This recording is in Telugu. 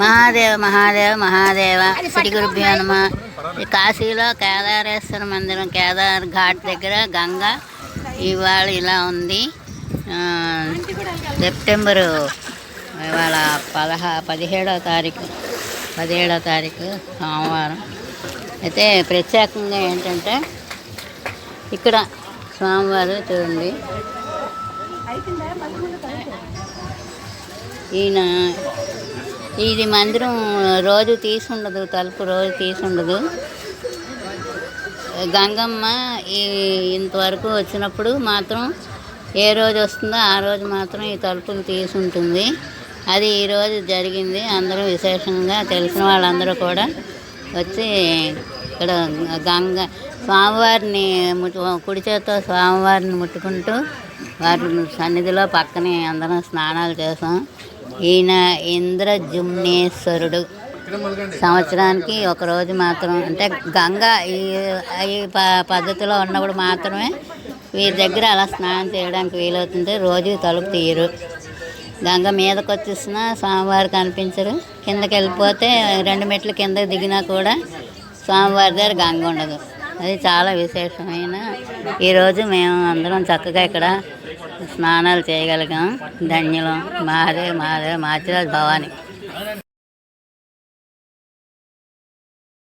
మహాదేవ మహాదేవ మహాదేవ. శ్రీ గురుభ్యో నమ. కాశీలో కేదారేశ్వర మందిరం కేదార్ ఘాట్ దగ్గర గంగ ఇవాళ ఇలా ఉంది. సెప్టెంబరు ఇవాళ పదహా పదిహేడవ తారీఖు పదిహేడవ తారీఖు సోమవారం. అయితే ప్రత్యేకంగా ఏంటంటే ఇక్కడ స్వామివారు చూడండి. ఈయన ఇది మందిరం రోజు తీసుండదు తలుపు రోజు తీసుండదు. గంగమ్మ ఈ ఇంతవరకు వచ్చినప్పుడు మాత్రం ఏ రోజు వస్తుందో ఆ రోజు మాత్రం ఈ తలుపులు తీసుంటుంది. అది ఈరోజు జరిగింది. అందరూ విశేషంగా తెలిసిన వాళ్ళందరూ కూడా వచ్చి ఇక్కడ గంగ స్వామివారిని ముట్టు కుడి చేత్తో స్వామివారిని ముట్టుకుంటూ వారి సన్నిధిలో పక్కనే అందరం స్నానాలు చేసాం. ఈయన ఇంద్రజుమ్నేశ్వరుడు సంవత్సరానికి ఒకరోజు మాత్రం అంటే గంగ ఈ ఈ ప- పద్ధతిలో ఉన్నప్పుడు మాత్రమే వీరి దగ్గర అలా స్నానం చేయడానికి వీలవుతుంది. రోజు తలుపు తీయరు. గంగ మీదకి వచ్చేసిన స్వామివారు కనిపించరు. కిందకి వెళ్ళిపోతే రెండు మెట్లు కిందకి దిగినా కూడా స్వామివారి దగ్గర గంగ ఉండదు. అది చాలా విశేషమైన. ఈరోజు మేము అందరం చక్కగా ఇక్కడ స్నానాలు చేయగలిగాం. ధన్యులం. మాదే మాదే మాచిరాజ్ భవాని.